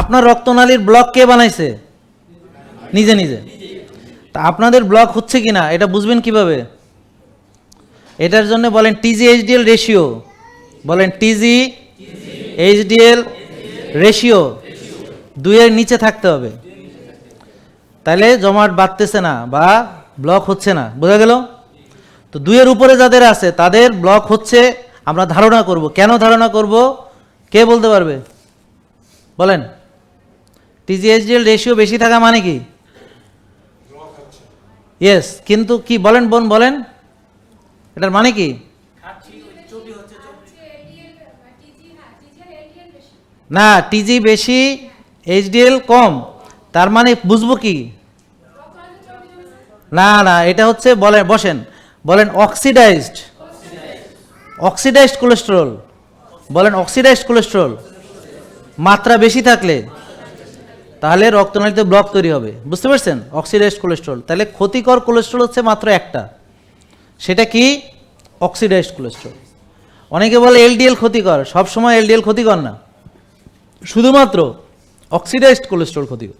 আপনার রক্তনালীর ব্লক কে বানাইছে? নিজে নিজে। তা আপনাদের ব্লক হচ্ছে কি না এটা বুঝবেন কীভাবে? এটার জন্য বলেন টিজি এইচডিএল রেশিও বলেন টিজি এইচডিএল রেশিও দুইয়ের নিচে থাকতে হবে। তাহলে জমাট বাড়তেছে না বা ব্লক হচ্ছে না, বোঝা গেল? তো দুইয়ের উপরে যাদের আছে, তাদের ব্লক হচ্ছে, আমরা ধারণা করব। কেন ধারণা করব? কে বলতে পারবে? বলেন। টিজিএসডিএল রেশিও বেশি থাকা মানে কি? ইয়েস কিন্তু কি বলেন, বোন বলেন। এটার মানে কি? না টিজি বেশি এইচডিএল কম। তার মানে বুঝব কি? না না, এটা হচ্ছে বলেন বসেন। বলেন অক্সিডাইজড অক্সিডাইজড কোলেস্টেরল বলেন অক্সিডাইজড কোলেস্টেরল মাত্রা বেশি থাকলে। তাহলে রক্তনালীতে ব্লক তৈরি হবে। বুঝতে পারছেন? অক্সিডাইজড কোলেস্ট্রল তাহলে ক্ষতিকর কোলেস্ট্রল হচ্ছে মাত্র একটা। সেটা কি? অক্সিডাইজড কোলেস্ট্রল অনেকে বলে এলডিএল ক্ষতিকর। সবসময় এলডিএল ক্ষতিকর না। শুধুমাত্র অক্সিডাইজড কোলেস্ট্রল ক্ষতিকর।